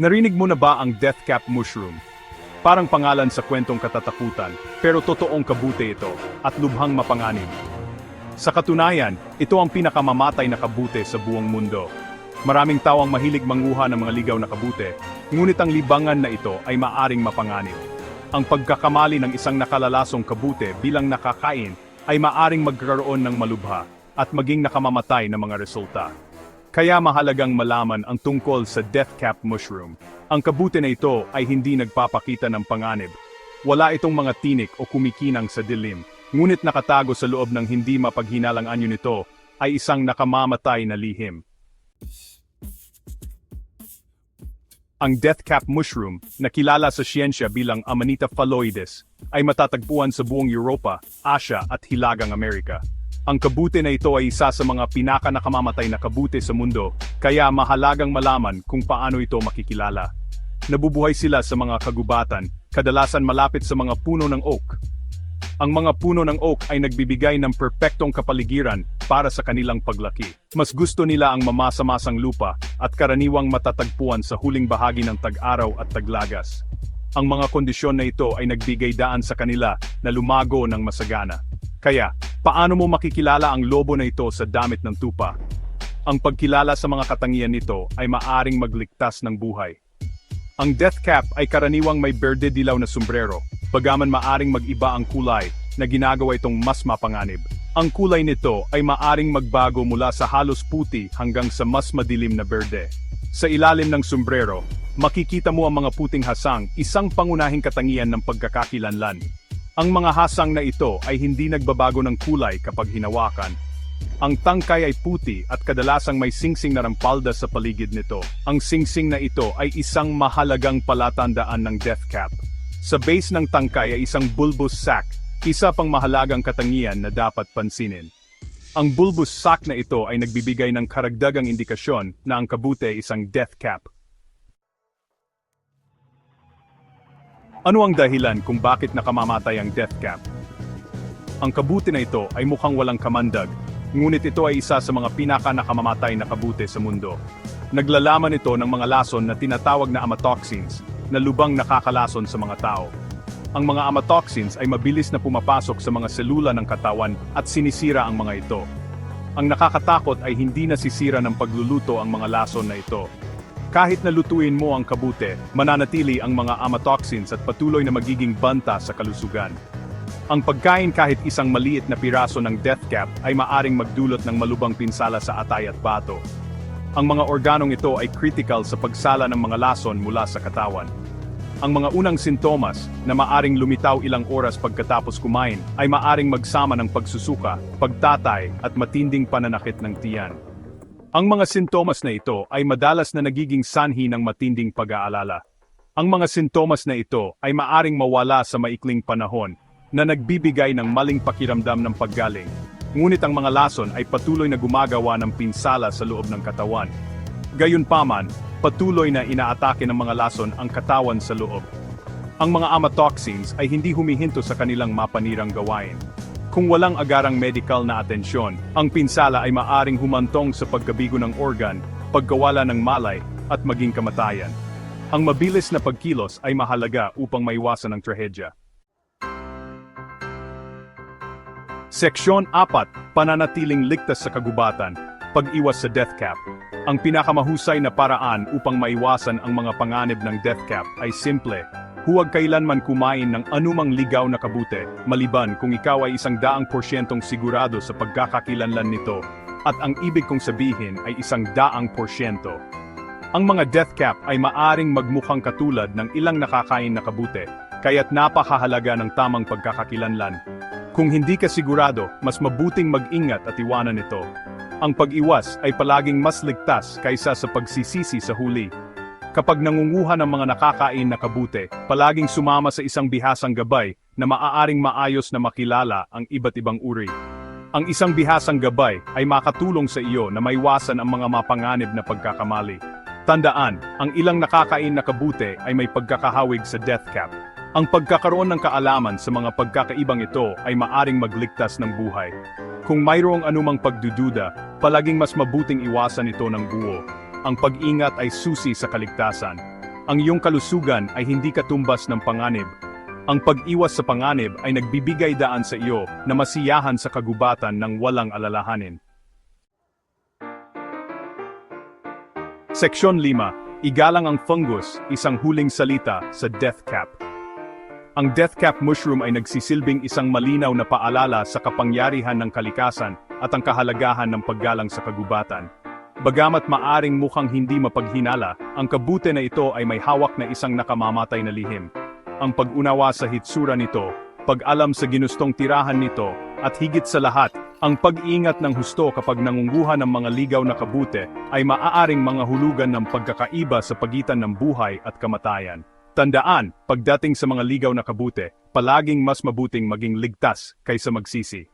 Narinig mo na ba ang death cap mushroom? Parang pangalan sa kwentong katatakutan, pero totoong kabute ito, at lubhang mapanganib. Sa katunayan, ito ang pinakamamatay na kabute sa buong mundo. Maraming tao ang mahilig manguha ng mga ligaw na kabute, ngunit ang libangan na ito ay maaring mapanganib. Ang pagkakamali ng isang nakalalasong kabute bilang nakakain ay maaring magkaroon ng malubha at maging nakamamatay na mga resulta. Kaya mahalagang malaman ang tungkol sa death cap mushroom. Ang kabute na ito ay hindi nagpapakita ng panganib. Wala itong mga tinik o kumikinang sa dilim, ngunit nakatago sa loob ng hindi mapaghinalang anyo nito ay isang nakamamatay na lihim. Ang death cap mushroom, na kilala sa siyensya bilang Amanita phalloides, ay matatagpuan sa buong Europa, Asia at Hilagang Amerika. Ang kabute na ito ay isa sa mga pinaka nakamamatay na kabute sa mundo, kaya mahalagang malaman kung paano ito makikilala. Nabubuhay sila sa mga kagubatan, kadalasan malapit sa mga puno ng oak. Ang mga puno ng oak ay nagbibigay ng perpektong kapaligiran para sa kanilang paglaki. Mas gusto nila ang mamasa-masang lupa at karaniwang matatagpuan sa huling bahagi ng tag-araw at taglagas. Ang mga kondisyon na ito ay nagbigay daan sa kanila na lumago ng masagana. Kaya, paano mo makikilala ang lobo na ito sa damit ng tupa? Ang pagkilala sa mga katangian nito ay maaring magligtas ng buhay. Ang death cap ay karaniwang may berde dilaw na sombrero, bagaman maaring mag-iba ang kulay na ginagawa itong mas mapanganib. Ang kulay nito ay maaring magbago mula sa halos puti hanggang sa mas madilim na berde. Sa ilalim ng sombrero, makikita mo ang mga puting hasang, isang pangunahing katangian ng pagkakakilanlan. Ang mga hasang na ito ay hindi nagbabago ng kulay kapag hinawakan, ang tangkay ay puti at kadalasang may singsing na rampalda sa paligid nito. Ang singsing na ito ay isang mahalagang palatandaan ng death cap. Sa base ng tangkay ay isang bulbous sac, isa pang mahalagang katangian na dapat pansinin. Ang bulbous sac na ito ay nagbibigay ng karagdagang indikasyon na ang kabute ay isang death cap. Ano ang dahilan kung bakit nakamamatay ang death cap? Ang kabute na ito ay mukhang walang kamandag, ngunit ito ay isa sa mga pinaka nakamamatay na kabute sa mundo. Naglalaman ito ng mga lason na tinatawag na amatoxins, na lubang nakakalason sa mga tao. Ang mga amatoxins ay mabilis na pumapasok sa mga selula ng katawan at sinisira ang mga ito. Ang nakakatakot ay hindi nasisira ng pagluluto ang mga lason na ito. Kahit nalutuin mo ang kabute, mananatili ang mga amatoxins at patuloy na magiging banta sa kalusugan. Ang pagkain kahit isang maliit na piraso ng death cap ay maaring magdulot ng malubang pinsala sa atay at bato. Ang mga organong ito ay critical sa pagsala ng mga lason mula sa katawan. Ang mga unang sintomas na maaring lumitaw ilang oras pagkatapos kumain ay maaring magsama ng pagsusuka, pagtatay at matinding pananakit ng tiyan. Ang mga sintomas na ito ay madalas na nagiging sanhi ng matinding pag-aalala. Ang mga sintomas na ito ay maaring mawala sa maikling panahon na nagbibigay ng maling pakiramdam ng paggaling. Ngunit ang mga lason ay patuloy na gumagawa ng pinsala sa loob ng katawan. Gayunpaman, patuloy na inaatake ng mga lason ang katawan sa loob. Ang mga amatoxins ay hindi humihinto sa kanilang mapanirang gawain. Kung walang agarang medical na atensyon, ang pinsala ay maaring humantong sa pagkabigo ng organ, pagkawala ng malay, at maging kamatayan. Ang mabilis na pagkilos ay mahalaga upang maiwasan ang trahedya. Seksyon 4, Pananatiling ligtas sa kagubatan, pag-iwas sa death cap. Ang pinakamahusay na paraan upang maiwasan ang mga panganib ng death cap ay simple. Huwag kailanman kumain ng anumang ligaw na kabute, maliban kung ikaw ay isang daang porsyentong sigurado sa pagkakakilanlan nito, at ang ibig kong sabihin ay isang daang porsyento. Ang mga death cap ay maaring magmukhang katulad ng ilang nakakain na kabute, kaya't napakahalaga ng tamang pagkakakilanlan. Kung hindi ka sigurado, mas mabuting mag-ingat at iwanan ito. Ang pag-iwas ay palaging mas ligtas kaysa sa pagsisisi sa huli. Kapag nangunguha ng mga nakakain na kabute, palaging sumama sa isang bihasang gabay na maaaring maayos na makilala ang iba't ibang uri. Ang isang bihasang gabay ay makatulong sa iyo na maiwasan ang mga mapanganib na pagkakamali. Tandaan, ang ilang nakakain na kabute ay may pagkakahawig sa death cap. Ang pagkakaroon ng kaalaman sa mga pagkakaibang ito ay maaring magligtas ng buhay. Kung mayroong anumang pagdududa, palaging mas mabuting iwasan ito ng buo. Ang pag-ingat ay susi sa kaligtasan. Ang iyong kalusugan ay hindi katumbas ng panganib. Ang pag-iwas sa panganib ay nagbibigay daan sa iyo na masiyahan sa kagubatan ng walang alalahanin. Seksyon 5. Igalang ang fungus, isang huling salita sa death cap. Ang death cap mushroom ay nagsisilbing isang malinaw na paalala sa kapangyarihan ng kalikasan at ang kahalagahan ng paggalang sa kagubatan. Bagamat maaring mukhang hindi mapaghinala, ang kabute na ito ay may hawak na isang nakamamatay na lihim. Ang pag-unawa sa hitsura nito, pag-alam sa ginustong tirahan nito, at higit sa lahat, ang pag-iingat ng husto kapag nangunguha ng mga ligaw na kabute ay maaaring mga hulugan ng pagkakaiba sa pagitan ng buhay at kamatayan. Tandaan, pagdating sa mga ligaw na kabute, palaging mas mabuting maging ligtas kaysa magsisi.